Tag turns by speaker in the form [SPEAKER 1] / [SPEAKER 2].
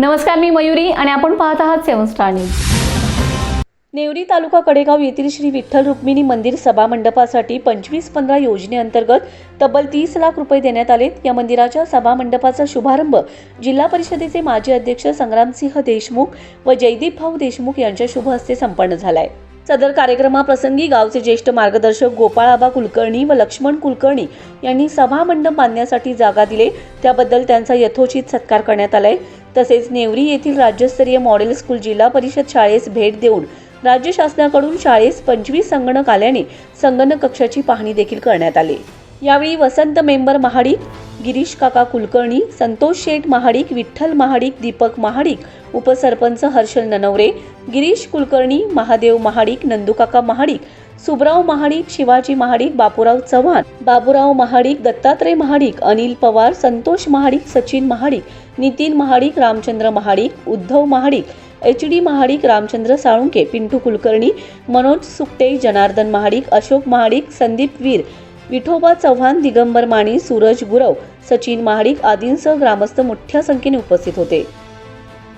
[SPEAKER 1] नमस्कार मी मयुरी आणि आपण पाहत आहात seven star news.
[SPEAKER 2] Nevari taluka Kadegaon येथील श्री विठ्ठल रुक्मिणी मंदिर सभा मंडपासाठी पंचवीस पंधरा योजनेअंतर्गत तब्बल तीस लाख रुपये देण्यात आलेत. या मंदिराच्या सभा मंडपाचा शुभारंभ जिल्हा परिषदेचे माजी अध्यक्ष संग्रामसिंह देशमुख व जयदीप भाऊ देशमुख यांच्या शुभ हस्ते संपन्न झाला आहे सदर कार्यक्रमाप्रसंगी गावचे ज्येष्ठ मार्गदर्शक गोपाळाबा कुलकर्णी व लक्ष्मण कुलकर्णी यांनी सभामंडप बांधण्यासाठी जागा दिले. त्याबद्दल त्यांचा यथोचित सत्कार करण्यात आलाय. तसेच नेवरी येथील राज्यस्तरीय मॉडेल स्कूल जिल्हा परिषद शाळेस भेट देऊन राज्य शासनाकडून शाळेस पंचवीस संगणक आल्याने संगणक कक्षाची पाहणी देखील करण्यात आली. यावेळी वसंत मेंबर महाडिक गिरीश काका कुलकर्णी संतोष शेठ महाडिक विठ्ठल महाडिक दीपक महाडिक उपसरपंच हर्षल ननवरे गिरीश कुलकर्णी महादेव महाडिक नंदुकाका महाडिक सुबराव महाडिक शिवाजी महाडिक बापूराव चव्हाण बाबूराव महाडिक दत्तात्रय महाडिक अनिल पवार संतोष महाडिक सचिन महाडिक नितीन महाडिक रामचंद्र महाडिक उद्धव महाडिक एच डी महाडिक रामचंद्र साळुंके पिंटू कुलकर्णी मनोज सुकटे जनार्दन महाडिक अशोक महाडिक संदीप वीर विठोबा चव्हाण दिगंबर माने सूरज गुरव सचिन महाडिक आदींसह ग्रामस्थ मोठ्या संख्येने उपस्थित होते.